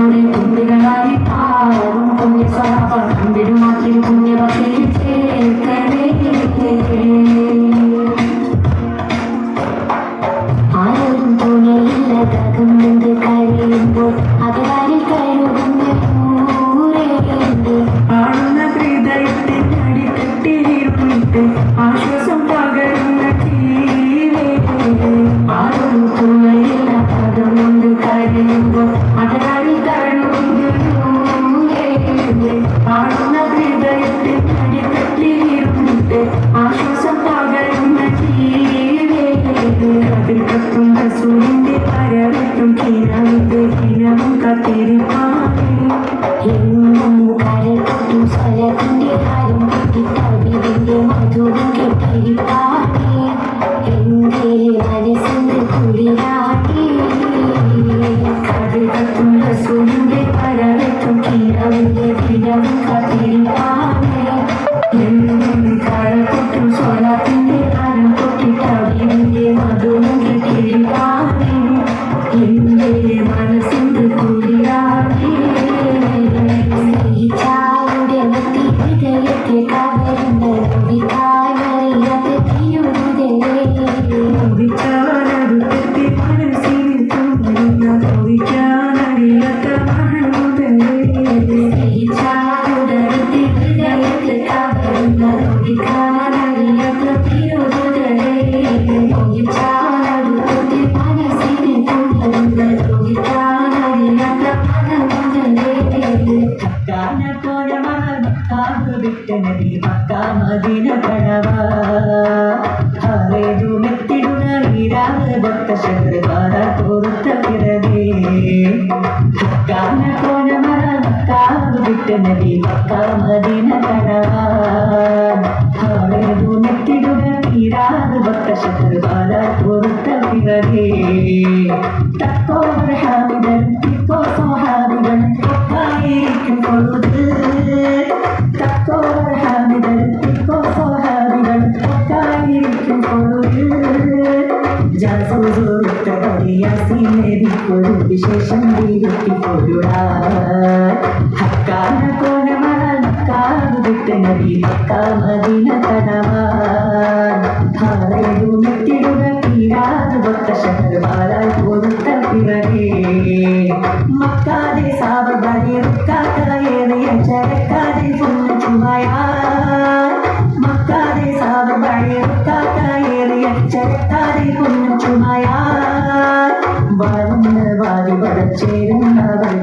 ഇമ്പമലോടെ തുമ്പികളായി it കവരുന്ന നൊടിക്കാനറിയാത്ത തീരുതലേ മോഹിച്ചാലടുത്തത്തെ മനസ്സിനെ തുടരുന്ന നൊടിക്കാനറിയാത്ത മനമുതലേ കാന പോയ മഹാഭക്താവ് വിട്ട നദി ಕಾಟ ನದಿ ಪಕ್ಕ ಮದಿನ ಕಡವಾ ಹಾಳೆದು ನೆತ್ತಿಡುಗ ತೀರಾದ ಭಕ್ತ ಶತೃವಾದ ತೋರುತ್ತ ವಿವರೇ ತಕ್ಕೋ ಬರಹಾವಿದನ್ ತಿಕ್ಕೋ ಸೋಹಾವಿದನ್ ಪಕ್ಕಾಯಿರಿக்கும் பொழுது தக்கோ பரஹாவிதன் திக்கோ சோஹாவிதன் பக்காயிருக்கும் பொழுது జలసూరు సీనేదిప్పుడు విశేషం వీరురా హక్కాన కోణమల కాదు బిట్టనది పక్క మదిన కడవా హారయుడు మెట్టిడుగ తీరాదు భక్త శంకర బాల కోరుత పిరగే మక్కాదే సాబదారి రుక్కాక ఏదయ చరక్కాదే సున్న చుమాయా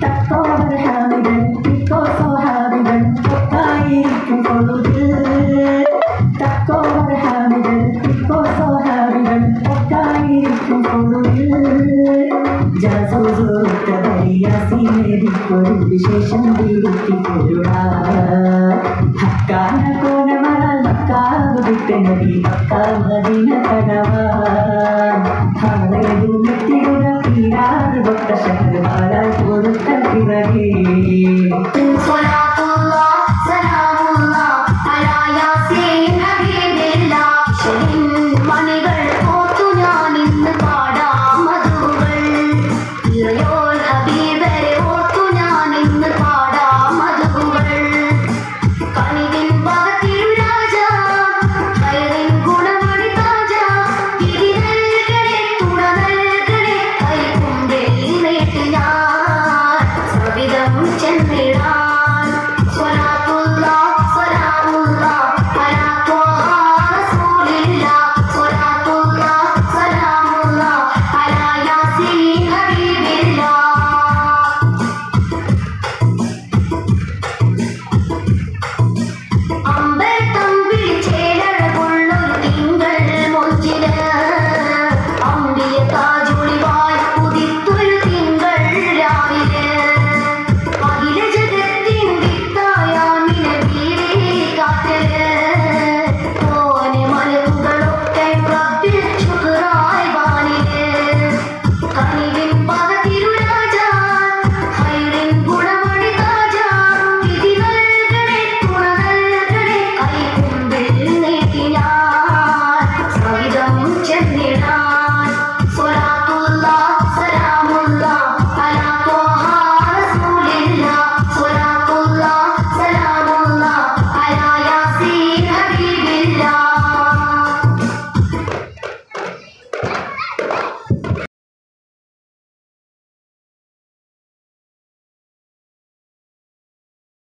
தப்போடு ஹாபிகள் திக்கோ சோ ஹாபிகள் பொக்காயிருக்கும் பொழுது தக்கோடு ஹாபிகள் திக்கோ சோ ஹாபிகள் பொக்காயிருக்கும் பொழுது ஜாசூசோ தரையாசி மேரி ஒரு விசேஷம் வீடுக்கு பொருளா लगे